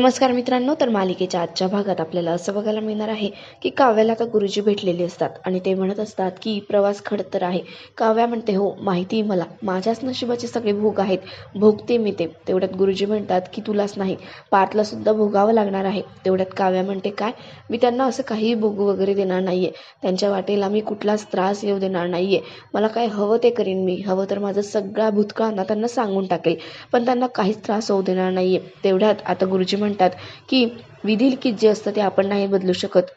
नमस्कार मित्रांनो तर मालिकेच्या आजच्या भागात आपल्याला असं बघायला मिळणार आहे की काव्याला आता गुरुजी भेटलेले असतात आणि ते म्हणत असतात की प्रवास खडतर आहे. काव्या म्हणते हो माहिती आहे मला. माझ्याच नशिबाचे सगळे भोग आहेत. भोगते मी ते. तेवढ्यात गुरुजी म्हणतात की तुलाच नाही. पार्थला सुद्धा भोगावं लागणार आहे. तेवढ्यात काव्या म्हणते काय? मी त्यांना असं काही भोग वगैरे देणार नाही आहे त्यांच्या वाटेला मी कुठलाच त्रास येऊ देणार नाही आहे मला काय हवं ते करीन मी. हवं तर माझं सगळा भूतकाळांना त्यांना सांगून टाकेल. पण त्यांना काहीच त्रास होऊ देणार नाही आहे तेवढ्यात आता गुरुजी म्हणतात की विधी जे असतं ते आपण नाही बदलू शकत.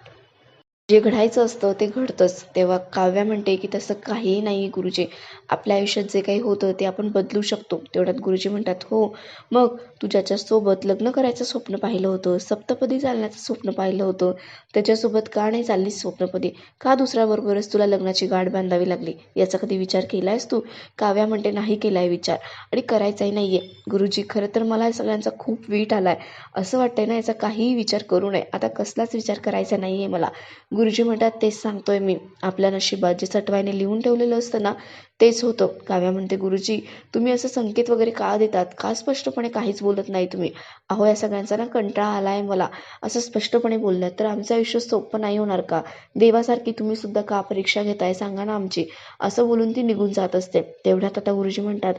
जे घडायचं असतं ते घडतंच. तेव्हा काव्या म्हणते की तसं काहीही नाही आहे गुरुजी. आपल्या आयुष्यात जे काही होतं ते आपण बदलू शकतो. तेवढ्यात गुरुजी म्हणतात हो मग तू ज्याच्यासोबत लग्न करायचं स्वप्न पाहिलं होतं सप्तपदी चालण्याचं स्वप्न पाहिलं होतं. त्याच्यासोबत का नाही चाललीस स्वप्नपदी? का दुसऱ्याबरोबरच तुला लग्नाची गाठ बांधावी लागली? याचा कधी विचार केला आहेस तू? काव्या म्हणते नाही केला आहे विचार. आणि करायचाही नाही आहे गुरुजी खरं तर मला सगळ्यांचा खूप वीट आला आहे असं वाटतंय ना याचा काहीही विचार करू नये. आता कसलाच विचार करायचा नाही आहे मला. गुरुजी म्हणतात तेच सांगतोय मी. आपल्या नशिबात जे चटवाईने लिहून ठेवलेलं असतं ना तेच होतं. काव्या म्हणते गुरुजी तुम्ही असं संकेत वगैरे का देतात? का स्पष्टपणे काहीच बोलत नाही तुम्ही? अहो या सगळ्यांचा ना कंटाळा आला आहे मला. असं स्पष्टपणे बोललं तर आमचं आयुष्य सोपं नाही होणार का? देवासारखी तुम्ही सुद्धा का परीक्षा घेताय? सांगा ना आमची. असं बोलून ती निघून जात असते. तेवढ्यात आता गुरुजी म्हणतात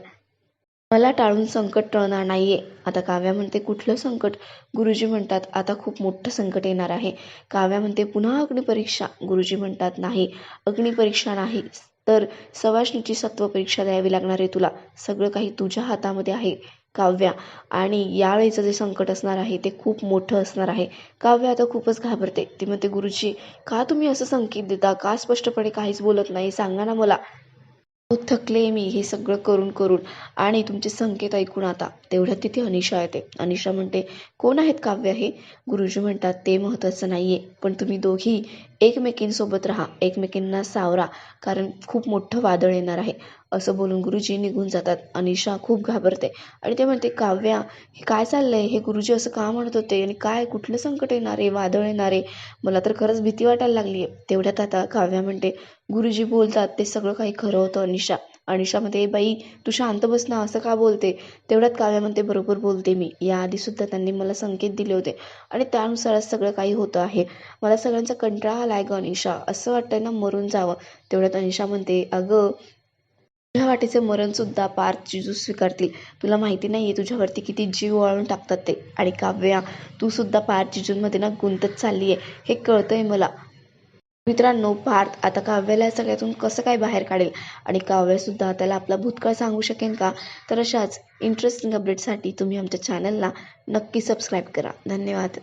मला टाळून संकट टळणार नाहीये. आता काव्या म्हणते कुठलं संकट? गुरुजी म्हणतात आता खूप मोठं संकट येणार आहे. काव्या म्हणते पुन्हा अग्निपरीक्षा गुरुजी म्हणतात नाही अग्निपरीक्षा नाही. तर सवाष्णीची सत्व परीक्षा द्यावी लागणार आहे तुला. सगळं काही तुझ्या हातामध्ये आहे काव्या. आणि यावेळेचं जे संकट असणार आहे ते खूप मोठं असणार आहे. काव्य आता खूपच घाबरते. ती म्हणते गुरुजी का तुम्ही असं संकेत देता? का स्पष्टपणे काहीच बोलत नाही? सांगा ना मला. थकले मी हे सगळं करून करून आणि तुमचे संकेत ऐकून आता तेवढ्यात तिथे अनिशा येते. अनिशा म्हणते कोण आहेत काव्य हे? गुरुजी म्हणतात ते महत्त्वाचं नाही आहे पण तुम्ही दोघी एकमेकींसोबत राहा एकमेकींना सावरा कारण खूप मोठं वादळ येणार आहे. असं बोलून गुरुजी निघून जातात. अनिशा खूप घाबरते आणि ते म्हणते काव्या हे काय चाललं आहे हे गुरुजी असं का म्हणत होते? आणि काय कुठलं संकट येणार आहे? वादळ येणार आहे? मला तर खरंच भीती वाटायला लागली आहे. तेवढ्यात आता काव्या म्हणते गुरुजी बोलतात ते सगळं काही खरं होतं अनिशा. अनिशा म्हणते बाई तू शांत बस ना असं का बोलते? तेवढ्यात काव्या म्हणते बरोबर बोलते मी. याआधीसुद्धा त्यांनी मला संकेत दिले होते आणि त्यानुसारच सगळं काही होतं आहे. मला सगळ्यांचा कंटाळा आला आहे गं अनिशा. असं वाटतंय ना मरून जावं. तेवढ्यात अनिशा म्हणते अगं तुझ्या वाटेचे मरणसुद्धा पार जिजू स्वीकारतील. तुला माहिती नाही आहे तुझ्यावरती किती जीव वाळून टाकतात ते. आणि काव्या तू सुद्धा पार जिजूंमध्ये ना गुंतत चालली आहे हे कळतंय मला. मित्रांनो पार्थ आता काव्याला सगळ्यातून कसं काय बाहेर काढेल? आणि काव्यसुद्धा त्याला आपला भूतकाळ सांगू शकेन का? तर अशाच इंटरेस्टिंग अपडेटसाठी तुम्ही आमच्या चॅनलला नक्की सबस्क्राईब करा. धन्यवाद.